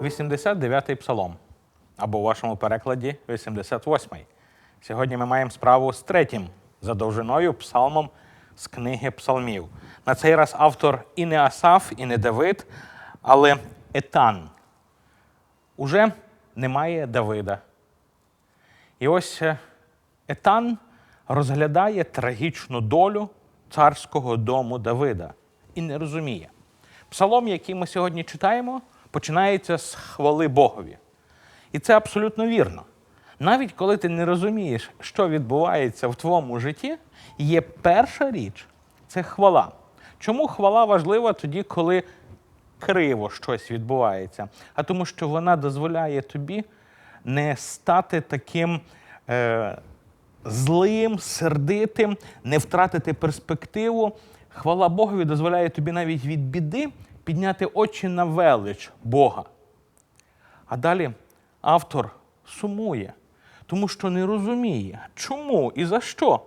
89-й псалом, або у вашому перекладі 88-й. Сьогодні ми маємо справу з третім за довжиною псалмом з книги псалмів. На цей раз автор і не Асаф, і не Давид, але Етан. Уже немає Давида. І ось е, Етан розглядає трагічну долю царського дому Давида і не розуміє. Псалом, який ми сьогодні читаємо, починається з хвали Богові. І це абсолютно вірно. Навіть коли ти не розумієш, що відбувається в твоєму житті, є перша річ це хвала. Чому хвала важлива тоді, коли криво щось відбувається? А тому, що вона дозволяє тобі не стати таким е, злим, сердитим, не втратити перспективу. Хвала Богові дозволяє тобі навіть від біди підняти очі на велич Бога. А далі автор сумує, тому що не розуміє, чому і за що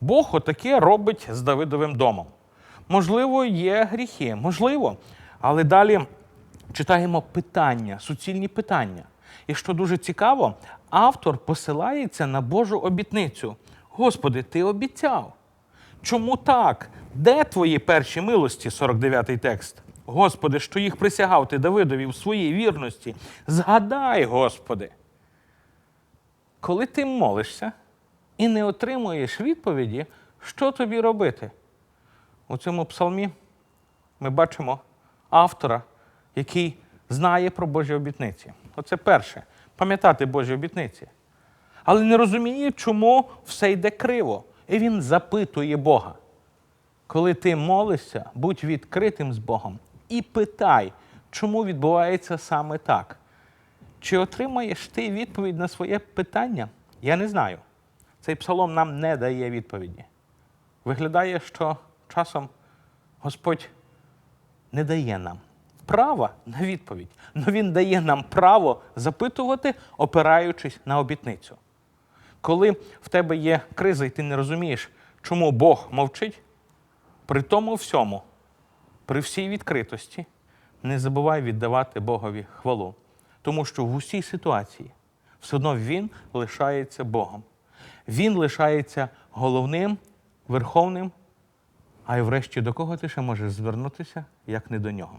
Бог отаке робить з Давидовим домом. Можливо, є гріхи, можливо. Але далі читаємо питання, суцільні питання. І що дуже цікаво, автор посилається на Божу обітницю. Господи, ти обіцяв. Чому так? Де твої перші милості? 49-й текст. Господи, що їх присягав ти Давидові в своїй вірності. Згадай, Господи. Коли ти молишся і не отримуєш відповіді, що тобі робити? У цьому псалмі ми бачимо автора, який знає про Божі обітниці. Оце перше пам'ятати Божі обітниці. Але не розуміє, чому все йде криво. І він запитує Бога. Коли ти молишся, будь відкритим з Богом і питай, чому відбувається саме так. Чи отримаєш ти відповідь на своє питання? Я не знаю. Цей псалом нам не дає відповіді. Виглядає, що часом Господь не дає нам права на відповідь, але Він дає нам право запитувати, опираючись на обітницю. Коли в тебе є криза, і ти не розумієш, чому Бог мовчить, при тому всьому, при всій відкритості, не забувай віддавати Богові хвалу. Тому що в усій ситуації все одно Він лишається Богом. Він лишається головним, верховним, а й врешті до кого ти ще можеш звернутися, як не до нього.